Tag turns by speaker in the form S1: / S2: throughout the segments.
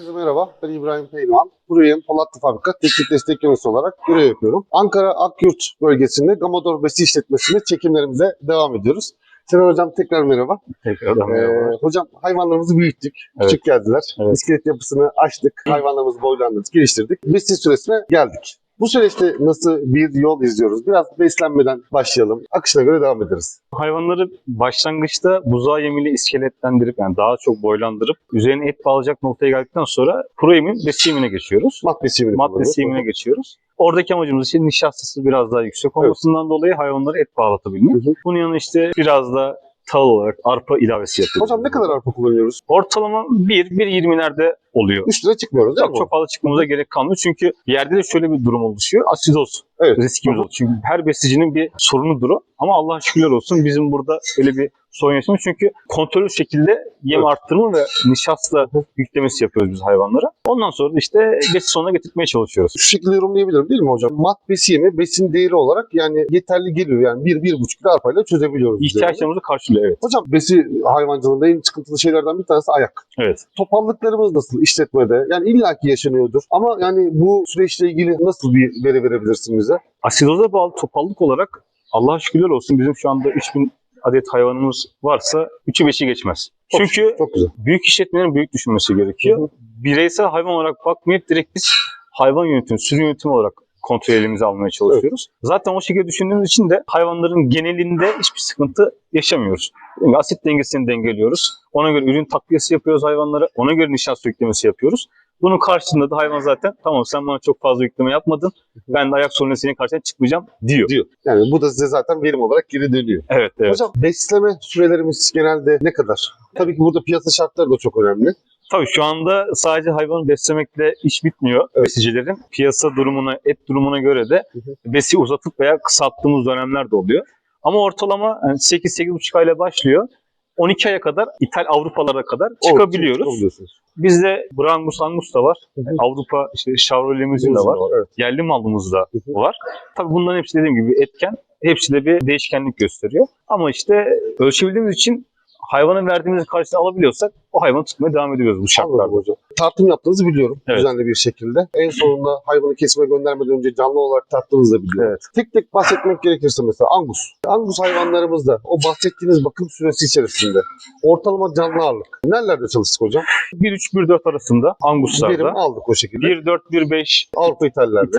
S1: Herkese merhaba. Ben İbrahim Pehlivan. Burayım Polatlı Fabrika Teknik Destek Yöneticisi olarak görev yapıyorum. Ankara Akyurt bölgesinde Gamador Besi işletmesinde çekimlerimize devam ediyoruz. Selam hocam tekrar merhaba.
S2: Tekrardan
S1: Ee,
S2: merhaba.
S1: hocam hayvanlarımızı büyüttük. Küçük geldiler.
S2: Evet.
S1: İskelet yapısını açtık. Hayvanlarımızı boylandırdık, geliştirdik. Besi süresine geldik. Bu süreçte nasıl bir yol izliyoruz? Biraz beslenmeden başlayalım. Akışına göre devam ederiz.
S2: Hayvanları başlangıçta buzağı yemiyle iskeletlendirip yani daha çok boylandırıp üzerine et bağlayacak noktaya geldikten sonra proemin besi yemine geçiyoruz.
S1: Mat besi yemini
S2: Mat besi yemine geçiyoruz. Oradaki amacımız işte nişastası biraz daha yüksek olmasından dolayı hayvanlara et bağlatabilmek.
S1: Hı hı.
S2: Bunun yanında işte biraz da tahıl olarak arpa ilavesi yapıyoruz.
S1: Hocam ne kadar arpa kullanıyoruz?
S2: Ortalama 1, 1.20'lerde oluyor.
S1: Üstüne çıkmıyoruz değil
S2: Çok
S1: mi?
S2: çok fazla çıkmamıza gerek kalmıyor. Çünkü yerde de şöyle bir durum oluşuyor. Asidoz
S1: Evet.
S2: riskimiz olur. Çünkü her besicinin bir sorunudur o. Ama Allah şükürler olsun bizim burada öyle bir sorun yaşamıyoruz. Çünkü kontrollü şekilde yem
S1: Evet.
S2: arttırma ve nişasta yüklemesi yapıyoruz biz hayvanlara. Ondan sonra işte besi sonuna getirmeye çalışıyoruz.
S1: şu şekilde yorumlayabilirim değil mi hocam? Mat besi yemi besin değeri olarak yani yeterli geliyor. Yani 1-1,5 kilo arpayla çözebiliyoruz.
S2: İhtiyaçlarımızı karşılıyor evet.
S1: Hocam besi hayvancılığında en sıkıntılı şeylerden bir tanesi ayak.
S2: Evet.
S1: Topallıklarımız nasıl işletmede? Yani illaki yaşanıyordur. Ama yani bu süreçle ilgili nasıl bir veri verebilirsin bize?
S2: Asidoza bağlı topallık olarak Allah şükürler olsun bizim şu anda 3000 adet hayvanımız varsa 3'ü 5'i geçmez.
S1: Çok
S2: Çünkü
S1: Çok güzel.
S2: büyük işletmelerin büyük düşünmesi gerekiyor.
S1: Hı hı.
S2: Bireysel hayvan olarak bakmayıp direkt biz hayvan yönetimi, sürü yönetimi olarak kontrol elimize almaya çalışıyoruz. Zaten o şekilde düşündüğümüz için de hayvanların genelinde hiçbir sıkıntı yaşamıyoruz. Yani asit dengesini dengeliyoruz. Ona göre ürün takviyesi yapıyoruz hayvanlara. Ona göre nişasta yüklemesi yapıyoruz. Bunun karşılığında da hayvan zaten tamam sen bana çok fazla yükleme yapmadın. Ben de ayak sorunuyla senin karşına çıkmayacağım diyor.
S1: Diyor. Yani bu da size zaten verim olarak geri dönüyor.
S2: Evet evet.
S1: Hocam besleme sürelerimiz genelde ne kadar? Tabii ki burada piyasa şartları da çok önemli.
S2: Tabii şu anda sadece hayvanı beslemekle iş bitmiyor
S1: Evet.
S2: besicilerin. Piyasa durumuna, et durumuna göre de besi uzatıp veya kısalttığımız dönemler de oluyor. Ama ortalama yani 8-8,5 ayla başlıyor. 12 aya kadar İthal Avrupalara kadar çıkabiliyoruz.
S1: Çıkabiliyorsunuz.
S2: Bizde Brangus Angus da var.
S1: Hı hı.
S2: Avrupa işte Chevrolet Limousin de var.
S1: Evet.
S2: Yerli malımız da
S1: Hı hı.
S2: var. Tabii bunların hepsi dediğim gibi etken. Hepsi de bir değişkenlik gösteriyor. Ama işte ölçebildiğimiz için hayvanın verdiğimiz karşılığını alabiliyorsak o hayvanı tutmaya devam ediyoruz bu şartlarda.
S1: hocam. Tartım yaptığınızı biliyorum
S2: Evet.
S1: düzenli bir şekilde. En sonunda hayvanı kesime göndermeden önce canlı olarak tarttığınızı da biliyorum.
S2: Evet.
S1: Tek tek bahsetmek gerekirse mesela Angus. Angus hayvanlarımızda o bahsettiğiniz bakım süresi içerisinde ortalama canlı ağırlık. Nerelerde çalıştık hocam?
S2: 1-3-1-4 arasında
S1: Verim
S2: Anguslarda.
S1: aldık o şekilde.
S2: 1-4-1-5
S1: Avrupa. İthallerde.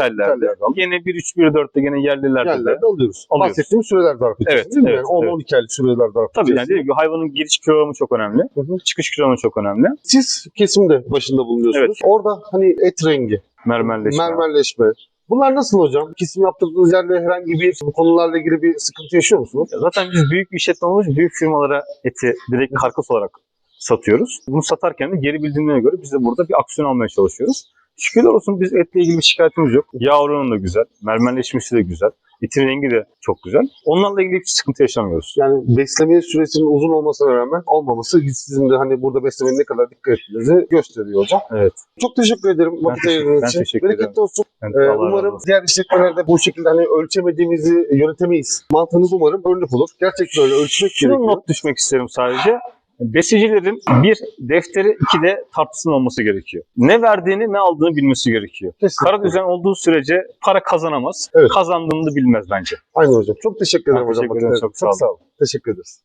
S1: aldık.
S2: Gene 1-3-1-4'te gene yerlilerde de.
S1: Yerlerde alıyoruz.
S2: Alıyoruz.
S1: Bahsettiğimiz sürelerde harp ediyoruz
S2: Evet,
S1: değil mi?
S2: evet,
S1: yani 10-12 aylık sürelerde harp
S2: Tabii yani dediğim gibi hayvanın giriş kilogramı çok önemli.
S1: Hı hı.
S2: Çıkış kilogramı çok önemli.
S1: Siz kesimde başında bulunuyorsunuz. Orada hani et rengi,
S2: Mermerleşme.
S1: mermerleşme. Bunlar nasıl hocam? Kesim yaptırdığınız yerde herhangi bir bu konularla ilgili bir sıkıntı yaşıyor musunuz?
S2: Ya Zaten biz büyük bir işletme olduğumuz için büyük firmalara eti direkt karkas olarak satıyoruz. Bunu satarken de geri bildirimlere göre biz de burada bir aksiyon almaya çalışıyoruz. Şükürler olsun biz etle ilgili bir şikayetimiz yok. Yağ oranı da güzel, mermerleşmesi de güzel, etin rengi de çok güzel. Onlarla ilgili hiçbir sıkıntı yaşamıyoruz.
S1: Yani besleme süresinin uzun olmasına rağmen olmaması sizin de hani burada beslemeye ne kadar dikkat ettiğinizi gösteriyor hocam.
S2: Evet.
S1: Çok teşekkür ederim vakit
S2: teşekkür-
S1: ayırdığınız
S2: ben
S1: için.
S2: teşekkür
S1: Bereketli
S2: ederim.
S1: olsun.
S2: Yani
S1: Ee, umarım diğer işletmelerde bu şekilde hani ölçemediğimizi yönetemeyiz. Mantığınız umarım örnek olur. Gerçekten öyle ölçmek
S2: Şunu
S1: gerekiyor.
S2: not düşmek isterim sadece. Besicilerin bir defteri, iki de tartısının olması gerekiyor. Ne verdiğini, ne aldığını bilmesi gerekiyor.
S1: Kesinlikle.
S2: Kara düzen olduğu sürece para kazanamaz.
S1: Evet.
S2: Kazandığını bilmez bence.
S1: Aynen hocam. Çok teşekkür ederim
S2: Ben
S1: hocam.
S2: teşekkür ederim. Çok
S1: için.
S2: sağ
S1: Çok sağ olun. Teşekkür ederiz.